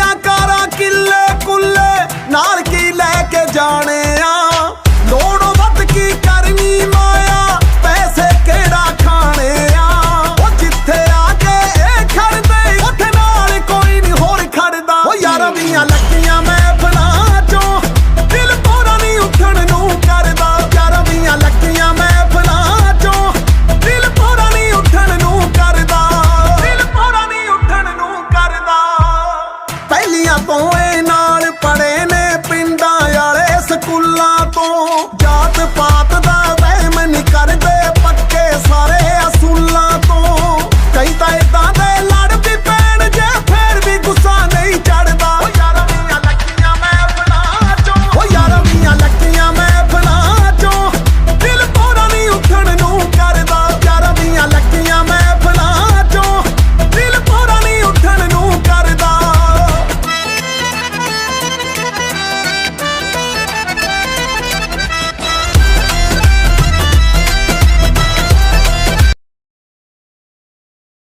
ਕਾਰਾਂ ਕਿੱਲੇ ਕੁੱਲੇ ਨਾਲ ਕੀ ਲੈ ਕੇ ਜਾਣ ਸਹੇਲੀਆਂ ਪੋਏ ਨਾਲ ਪੜੇ